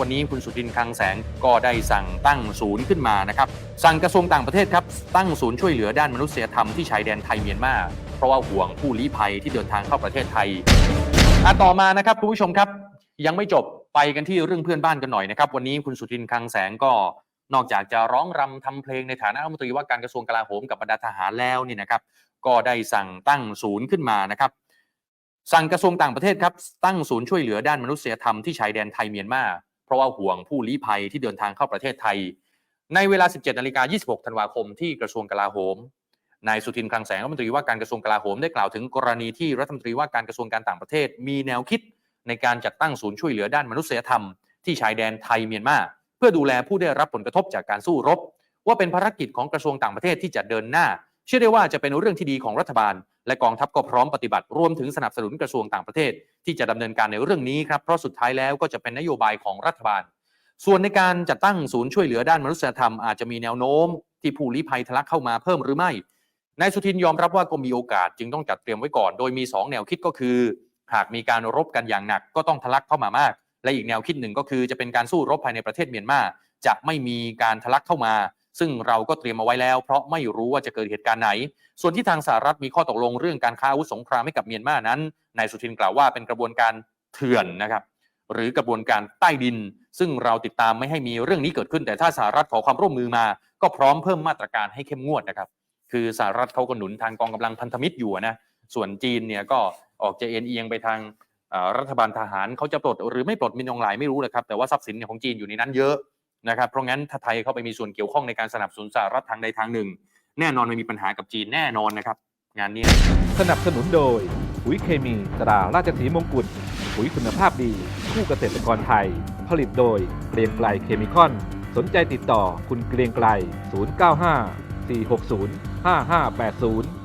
วันนี้คุณสุทินคลังแสงก็ได้สั่งตั้งศูนย์ขึ้นมานะครับ สั่งกระทรวงต่างประเทศครับ ตั้งศูนย์ช่วยเหลือด้านมนุษยธรรมที่ชายแดนไทยเมียนมาเพราะว่าห่วงผู้ลี้ภัยที่เดินทางเข้าประเทศไทยอะต่อมานะครับคุณผู้ชมครับ ยังไม่จบไปกันที่เรื่องเพื่อนบ้านกันหน่อยนะครับ วันนี้คุณสุทินคลังแสงก็นอกจากจะร้องรำทำเพลงในฐานะรัฐมนตรีว่าการกระทรวงกลาโหมกับบรรดาทหารแล้วนี่นะครับ ก็ได้สั่งตั้งศูนย์ขึ้นมานะครับ สั่งกระทรวงต่างประเทศครับตั้งศูนย์ช่วยเหลือด้านมนุษยธรรมที่ชายแดนไทยเมียนมา ราะว่าห่วงผู้ลี้ภัยที่เดินทางเข้าประเทศไทย ในเวลา 17นาฬิกา26 ธันวาคมที่กระทรวงกลาโหมนายสุทินคลังแสงรัฐมนตรีว่าการกระทรวงกลาโหมได้กล่าวถึงกรณีที่รัฐมนตรีว่าการกระทรวงการต่างประเทศ มีแนวคิดในการจัดตั้งศูนย์ช่วยเหลือด้านมนุษยธรรม ที่ชายแดนไทยเมียนมาเพื่อดูแลผู้ได้รับผลกระทบจากการสู้รบ ว่าเป็นภารกิจของกระทรวงต่างประเทศที่จะเดินหน้า เชื่อได้ว่าจะเป็นเรื่องที่ดีของรัฐบาล และกองทัพก็พร้อมปฏิบัติรวมถึงสนับสนุนกระทรวงต่างประเทศ ที่จะดำเนินการในเรื่องนี้ครับเพราะสุดท้ายแล้วก็จะเป็นนโยบายของรัฐบาล ส่วนในการจัดตั้งศูนย์ช่วยเหลือด้านมนุษยธรรมอาจจะมีแนวโน้ม ที่ผู้ลี้ภัยทะลักเข้ามาเพิ่มหรือไม่นายสุทินยอมรับว่าก็มีโอกาสจึงต้องจัดเตรียมไว้ก่อน โดยมี 2 แนวคิดก็คือ หากมีการรบกันอย่างหนักก็ต้องทะลักเข้ามามาก และอีกแนวคิดหนึ่งก็คือจะเป็นการสู้รบภายในประเทศเมียนมาจะไม่มีการทะลักเข้ามา ซึ่งเราก็เตรียมเอาไว้แล้ว เพราะไม่รู้ว่าจะเกิดเหตุการณ์ไหน ส่วนที่ทางสหรัฐมีข้อตกลงเรื่องการค้าอาวุธสงครามให้กับเมียนมานั้นนายสุทินกล่าวว่าเป็นกระบวนการเถื่อนนะครับหรือกระบวนการใต้ดิน ซึ่งเราติดตามไม่ให้มีเรื่องนี้เกิดขึ้น แต่ถ้าสหรัฐขอความร่วมมือมา ก็พร้อมเพิ่มมาตรการให้เข้มงวดนะครับ คือสหรัฐเขาก็หนุนทางกองกำลังพันธมิตรอยู่นะส่วนจีนเนี่ยก็ออกจะเอ็นเอียงไปทางรัฐบาลทหารเขาจะปลดหรือไม่ปลดมินยองหลายไม่รู้เลยครับแต่ว่าทรัพย์สินของจีนอยู่ในนั้นเยอะ นะครับเพราะงั้นถ้าไทยเข้าไปมีส่วนเกี่ยวข้องในการสนับสนุนสหรัฐทางใดทางหนึ่ง แน่นอนไม่มีปัญหากับจีนแน่นอนนะครับ งานนี้สนับสนุนโดยปุ๋ยเคมีตราราชสีมงกุฎปุ๋ยคุณภาพดีคู่เกษตรกรไทย ผลิตโดยเกรียงไกลเคมีคอน สนใจติดต่อคุณเกรียงไกล 095 460 5580